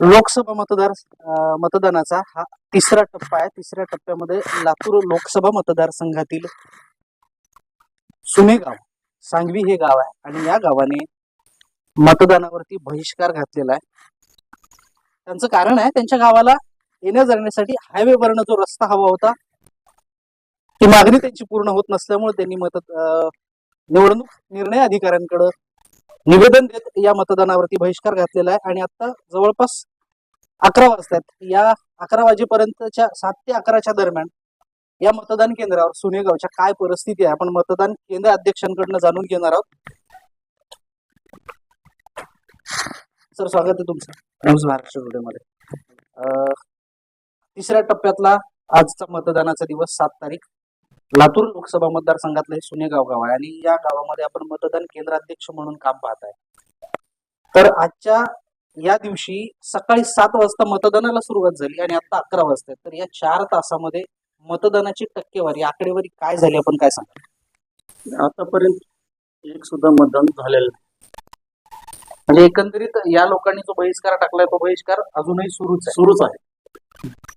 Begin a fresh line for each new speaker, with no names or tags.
लोकसभा मतदार मतदानाचा हा तिसरा टप्पा आहे. तिसऱ्या टप्प्यामध्ये लातूर लोकसभा मतदारसंघातील सुनेगाव सांगवी हे गाव आहे आणि या गावाने मतदानावरती बहिष्कार घातलेला आहे. त्यांचं कारण आहे त्यांच्या गावाला येण्या जाण्यासाठी हायवे वरनं जो रस्ता हवा होता ती मागणी त्यांची पूर्ण होत नसल्यामुळे त्यांनी मत अं, निवडणूक निर्णय अधिकाऱ्यांकडे निवेदन देत या मतदानावरती बहिष्कार घातलेला आहे. आणि आता जवळपास अकरा वाजतात. या अकरा वाजेपर्यंतच्या सात ते अकराच्या दरम्यान या मतदान केंद्रावर सुनेगावच्या काय परिस्थिती आहे आपण मतदान केंद्र अध्यक्षांकडनं जाणून घेणार आहोत. सर स्वागत आहे तुमचं. न्यूज महाराष्ट्र टुडेमध्ये अं, तिसऱ्या टप्प्यातला आजचा मतदानाचा दिवस सात तारीख. लातूर लोकसभा मतदारसंघातलं हे सुनेगाव गाव आहे आणि या गावामध्ये आपण मतदान केंद्राध्यक्ष म्हणून काम पाहत आहे. तर आजच्या या दिवशी सकाळी सात वाजता मतदानाला सुरुवात झाली आणि आता अकरा वाजता तर या चार तासामध्ये मतदानाची टक्केवारी आकडेवारी काय झाली आपण काय सांगा?
आतापर्यंत एक सुद्धा मतदान झालेलं नाही.
म्हणजे एकंदरीत या लोकांनी जो बहिष्कार टाकलाय तो बहिष्कार अजूनही सुरूच
सुरूच आहे.